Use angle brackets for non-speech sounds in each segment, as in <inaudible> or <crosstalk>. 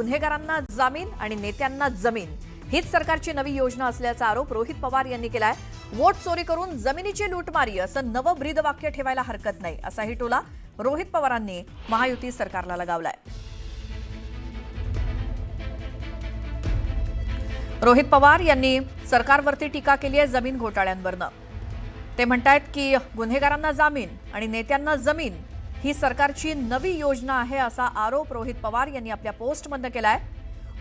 गुन्हेगारांना जामीन आणि नेत्यांना जमीन. हीच सरकारची नवी योजना असल्याचा आरोप रोहित पवार यांनी केलाय. वोट चोरी करून जमिनीची लूटमारी असं नवं ब्रीदवाक्य ठेवायला हरकत नाही असाही टोला रोहित पवारांनी महायुती सरकारला लगावलाय. रोहित पवार यांनी सरकारवरती टीका केली आहे जमीन घोटाळ्यांवरनं. ते म्हणतायत की गुन्हेगारांना जामीन आणि नेत्यांना जमीन ही सरकारची नवी योजना आहे असा आरोप रोहित पवार यांनी आपल्या पोस्टमधनं केलाय.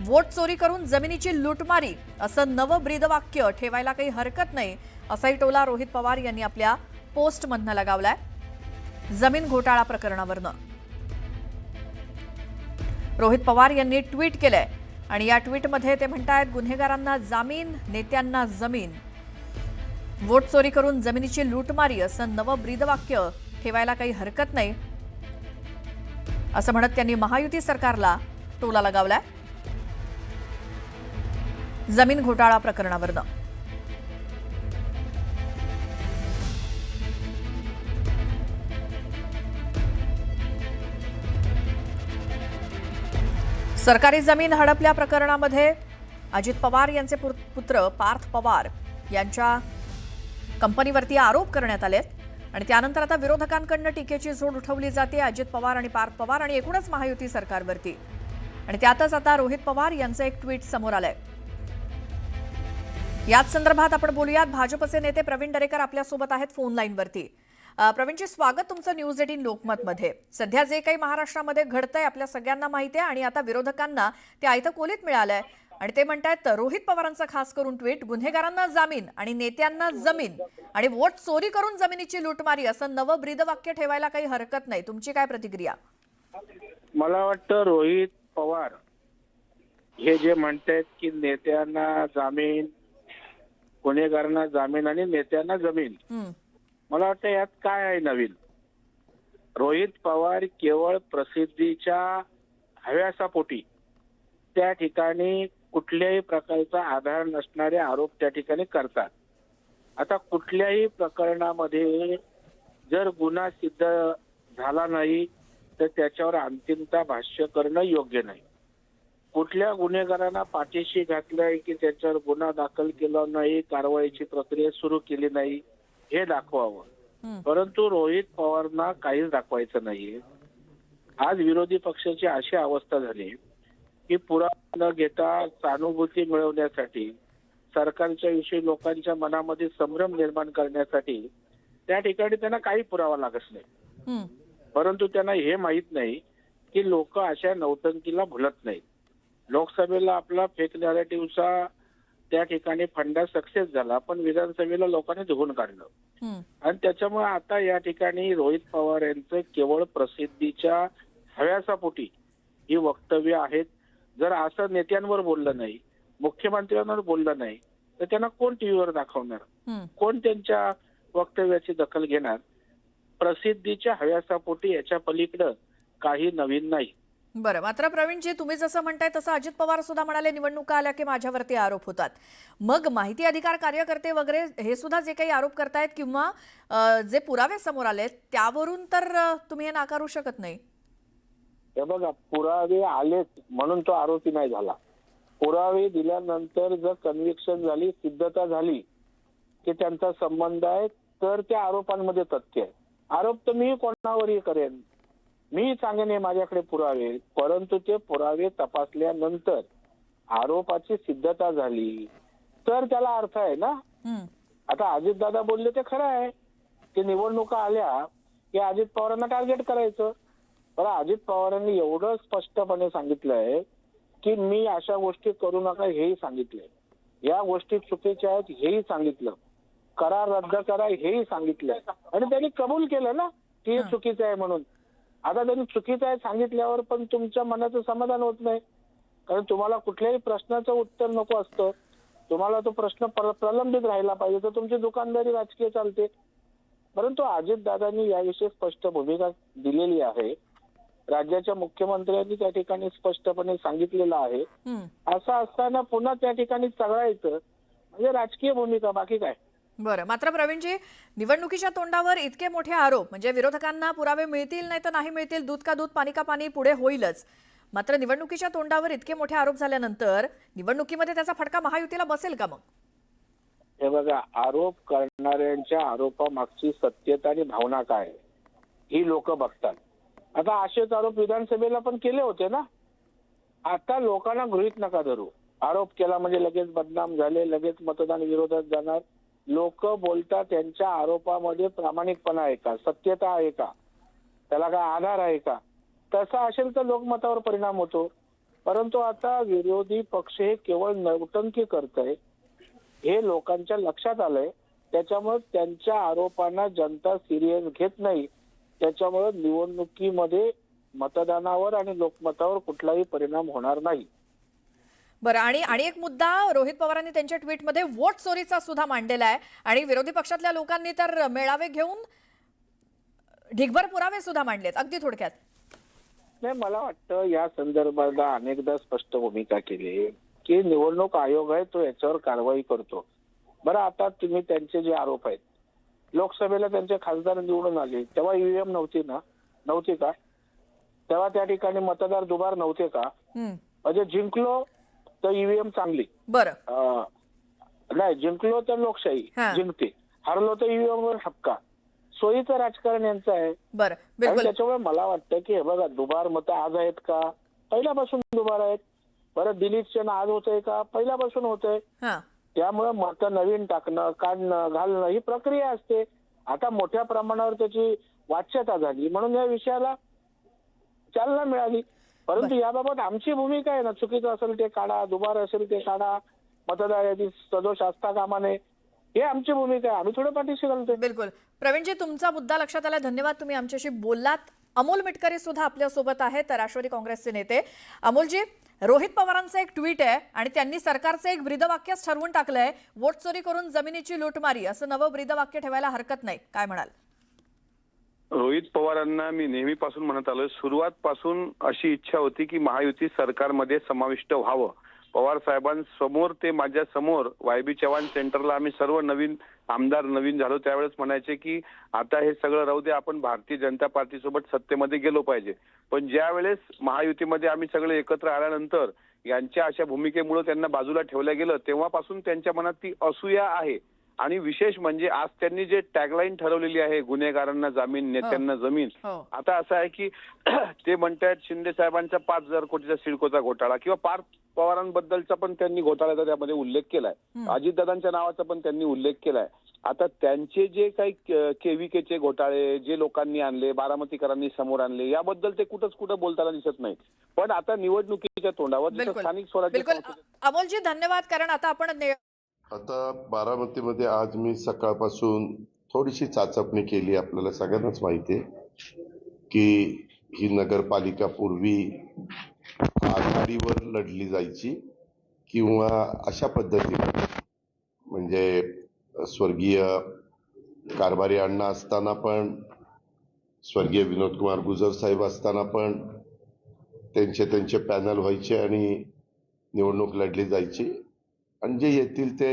वोट चोरी करून जमिनीची लुटमारी असं नवं ब्रीदवाक्य ठेवायला काही हरकत नाही असाही टोला रोहित पवार यांनी आपल्या पोस्टमधनं लगावलाय. जमीन घोटाळा प्रकरणावरनं. रोहित पवार यांनी ट्विट केलंय आणि या ट्विटमध्ये ते म्हणतायत गुन्हेगारांना जामीन नेत्यांना जमीन. वोट चोरी करून जमिनीची लूटमारी असं नवं ब्रीदवाक्य ठेवायला काही हरकत नाही असं म्हणत त्यांनी महायुती सरकारला टोला लगावलाय. जमीन घोटाळा प्रकरणावरनं. सरकारी जमीन हडपल्या प्रकरणामध्ये अजित पवार यांचे पुर- पुत्र पार्थ पवार यांच्या कंपनीवरती आरोप करण्यात आलेत. आणि त्यानंतर आता विरोधकांकडनं टीकेची झोड उठवली जाते. अजित पवार आणि पार्थ पवार आणि एकूणच महायुती सरकारवरती. आणि त्यातच आता रोहित पवार यांचं एक ट्विट समोर आलंय. याच संदर्भात आपण बोलूयात भाजपचे नेते प्रवीण दरेकर आपल्यासोबत आहेत फोन लाईनवरती. प्रवीणजी स्वागत तुमचं न्यूज एटीन लोकमतमध्ये. सध्या जे काही महाराष्ट्रामध्ये घडतंय आपल्या सगळ्यांना माहिती आहे आणि आता विरोधकांना ते आयतं कोलीत मिळालंय. आणि ते म्हणतायत रोहित पवारांचं खास करून ट्विट गुन्हेगारांना जामीन आणि नेत्यांना जमीन आणि वोट चोरी करून जमिनीची लूटमारी असं नवं ब्रीदवाक्य ठेवायला काही हरकत नाही. तुमची काय प्रतिक्रिया? मला वाटतं रोहित पवार हे जे म्हणतायत की नेत्यांना जामीन गुन्हेगारांना जामीन आणि नेत्यांना जमीन मला वाटतं यात काय आहे नवीन? रोहित पवार केवळ प्रसिद्धीच्या हव्यासापोटी त्या ठिकाणी कुठल्याही प्रकारचा आधार नसणारे आरोप त्या ठिकाणी करतात. आता कुठल्याही प्रकरणामध्ये जर गुन्हा सिद्ध झाला नाही तर त्याच्यावर अंतिमता भाष्य करणं योग्य नाही. कुठल्या गुन्हेगारांना पाठीशी घातलंय की त्याच्यावर गुन्हा दाखल केला नाही कारवाईची प्रक्रिया सुरू केली नाही हे दाखवावं. परंतु रोहित पवारना काहीच दाखवायचं नाहीये. आज विरोधी पक्षाची अशी अवस्था झाली. की पुरावा न घेता सहानुभूती मिळवण्यासाठी सरकारच्या विषयी लोकांच्या मनामध्ये संभ्रम निर्माण करण्यासाठी त्या ठिकाणी त्यांना काही पुरावा लागत नाही. परंतु त्यांना हे माहीत नाही की लोक अशा नौटंकीला भुलत नाहीत. लोकसभेला आपला फेक नॅरेटिव्हचा त्या ठिकाणी फंडा सक्सेस झाला पण विधानसभेला लोकांनी धुवून काढलं. आणि त्याच्यामुळे आता या ठिकाणी रोहित पवार यांचं केवळ प्रसिद्धीच्या हव्यासापोटी ही वक्तव्य आहेत जर असं नेत्यांवर बोललं नाही मुख्यमंत्र्यांवर बोललं नाही तर त्यांना कोण टीव्हीवर दाखवणार. कोण त्यांच्या वक्तव्याची दखल घेणार? प्रसिद्धीच्या हव्यासापोटी याच्या पलीकडं काही नवीन नाही. बरं मात्र प्रवीणजी तुम्ही जसं म्हणताय तसं अजित पवार सुद्धा म्हणाले निवडणुका आल्या की माझ्यावरती आरोप होतात. मग माहिती अधिकार कार्यकर्ते वगैरे हे सुद्धा जे काही आरोप करतायत किंवा जे पुरावे समोर आलेत त्यावरून तर तुम्ही हे नाकारू शकत नाही. हे बघा पुरावे आलेच म्हणून तो आरोपी नाही झाला. पुरावे दिल्यानंतर जर कन्व्हिक्शन झाली सिद्धता झाली की त्यांचा संबंध आहे तर त्या आरोपांमध्ये तथ्य आहे. आरोप तर मी कोणावरही करेन. मी सांगेन हे माझ्याकडे पुरावे परंतु ते पुरावे तपासल्यानंतर आरोपाची सिद्धता झाली तर त्याला अर्थ आहे ना? आता अजितदादा बोलले ते खरं आहे की निवडणुका आल्या की अजित पवारांना टार्गेट करायचं. पण अजित पवारांनी एवढं स्पष्टपणे सांगितलंय की मी अशा गोष्टी करू नका हेही सांगितलंय. या गोष्टी चुकीच्या आहेत हेही सांगितलं. करार रद्द करा हेही सांगितलंय आणि त्यांनी कबूल केलं ना की हे. चुकीचं आहे म्हणून. आता त्यांनी चुकीचं आहे सांगितल्यावर पण तुमच्या मनाचं समाधान होत नाही. कारण तुम्हाला कुठल्याही प्रश्नाचं उत्तर नको असतं. तुम्हाला तो प्रश्न पर- प्रलंबित राहिला पाहिजे तर तुमची दुकानदारी राजकीय चालते. परंतु अजितदादांनी याविषयी स्पष्ट भूमिका दिलेली आहे. राज्याच्या मुख्यमंत्र्यांनी त्या ठिकाणी स्पष्टपणे सांगितलेलं आहे. असं असताना पुन्हा त्या ठिकाणी चघळायचं म्हणजे राजकीय भूमिका बाकी काय? बरं. मात्र प्रवीणजी निवडणुकीच्या तोंडावर इतके मोठे आरोप म्हणजे विरोधकांना पुरावे मिळतील नाही तर नाही मिळतील दूध का दूध पाणी का पाणी पुढे होईलच. मात्र निवडणुकीच्या तोंडावर इतके मोठे आरोप झाल्यानंतर निवडणुकीमध्ये त्याचा फटका महायुतीला बसेल का मग? हे बघा आरोप करणाऱ्यांच्या आरोपामागची सत्यता आणि भावना काय ही लोक बघतात. आता असेच आरोप विधानसभेला पण केले होते ना? आता लोकांना गृहित नका धरू. आरोप केला म्हणजे लगेच बदनाम झाले लगेच मतदान विरोधात जाणार. लोक बोलतात त्यांच्या आरोपामध्ये प्रामाणिकपणा आहे का? सत्यता आहे का? त्याला काय आधार आहे का? तसा असेल तर लोकमतावर परिणाम होतो. परंतु आता विरोधी पक्ष हे केवळ नौटंकी करत आहे हे लोकांच्या लक्षात आलंय. त्याच्यामुळे त्यांच्या आरोपांना जनता सिरियस घेत नाही. त्याच्यामुळे निवडणुकीमध्ये मतदानावर आणि लोकमतावर कुठलाही परिणाम होणार नाही. बरं आणि आणि एक मुद्दा रोहित पवारांनी त्यांच्या ट्विटमध्ये वोट चोरीचा सुद्धा मांडलेला आहे. आणि विरोधी पक्षातल्या लोकांनी तर मेळावे घेऊन ढिगभर पुरावे सुद्धा मांडलेत अगदी थोडक्यात. नाही मला वाटतं या संदर्भात अनेकदा स्पष्ट भूमिका केली की निवडणूक आयोग आहे तो याच्यावर कारवाई करतो. बरं आता तुम्ही त्यांचे जे आरोप आहेत लोकसभेला त्यांचे खासदार निवडून आले. तेव्हा ईव्हीएम नव्हती ना? नव्हती का? तेव्हा त्या ठिकाणी मतदार दुबार नव्हते का? म्हणजे जिंकलो तर ईव्हीएम चांगली. बरं. नाही जिंकलो तर लोकशाही. जिंकते. हरलो तर ईव्हीएम वर हक्का. सोयीचं राजकारण यांचं आहे. बरं आणि त्याच्यामुळे मला वाटतं की हे बघा दुबार मतं आज आहेत का? पहिल्यापासून दुबार आहेत. परत डिलिशन आज होतंय का? पहिल्यापासून होतंय. त्यामुळे मतं नवीन टाकणं काढणं घालणं ही प्रक्रिया असते. आता मोठ्या प्रमाणावर त्याची वाच्यता झाली. म्हणून या विषयाला चालना मिळाली. परंतु याबाबत आमची भूमिका आहे ना. चुकीचं असेल ते काढा दुबार असेल ते काढा मतदार यादीत सदोष असता कामा नये हे आमची भूमिका आहे. आम्ही थोडं पाठीशी घालतोय. बिलकुल. प्रवीणजी तुमचा मुद्दा लक्षात आला. धन्यवाद. तुम्ही आमच्याशी बोललात. अमोल मिटकरी सुद्धा आपल्यासोबत आहेत राष्ट्रवादी काँग्रेसचे नेते. अमोलजी रोहित पवारांचं एक ट्विट आहे आणि त्यांनी सरकारचं एक ब्रीदवाक्यच ठरवून टाकलंय वोट चोरी करून जमिनीची लूटमारी असं नवं ब्रीदवाक्य ठेवायला हरकत नाही काय म्हणाल? रोहित पवारांना मी नेहमीपासून म्हणत आलोय सुरुवात पासून अशी इच्छा होती की महायुती सरकारमध्ये समाविष्ट व्हावं. पवार साहेबांसमोर ते माझ्यासमोर वायबी चव्हाण सेंटरला आम्ही सर्व नवीन आमदार नवीन झालो. त्यावेळेस म्हणायचे की आता हे सगळं राहू दे आपण भारतीय जनता पार्टीसोबत सत्तेमध्ये गेलो पाहिजे. पण ज्या वेळेस महायुतीमध्ये आम्ही सगळे एकत्र आल्यानंतर यांच्या अशा भूमिकेमुळे त्यांना बाजूला ठेवलं गेलं तेव्हापासून त्यांच्या मनात ती असूया आहे. आणि विशेष म्हणजे आज त्यांनी जे टॅगलाईन ठरवलेली आहे गुन्हेगारांना जामीन नेत्यांना जमीन हो. आता असं आहे की <clears throat> ते म्हणतायत शिंदे साहेबांचा पाच हजार कोटीचा सिडकोचा घोटाळा किंवा पार्थ पवारांबद्दलचा पण त्यांनी घोटाळ्याचा त्यामध्ये उल्लेख केलाय. अजितदादांच्या नावाचा पण त्यांनी उल्लेख केलाय. आता त्यांचे जे काही केविकेचे घोटाळे जे लोकांनी आणले बारामतीकरांनी समोर आणले याबद्दल ते कुठंच कुठं बोलताना दिसत नाही पण आता निवडणुकीच्या तोंडावर स्थानिक स्वराज्य अमोलजी धन्यवाद कारण आता आपण आता बारामतीमध्ये आज मी सकाळपासून थोडीशी चाचपणी केली आपल्याला सगळ्यांनाच माहिती आहे की ही नगरपालिका पूर्वी आघाडीवर लढली जायची किंवा अशा पद्धतीने. म्हणजे स्वर्गीय कारभारी अण्णा असताना पण स्वर्गीय विनोद कुमार गुजर साहेब असताना पण त्यांचे त्यांचे पॅनल व्हायचे आणि निवडणूक लढली जायची. आणि जे येतील ते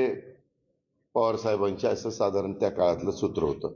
पवार साहेबांचे असं साधारण त्या काळातलं सूत्र होतं.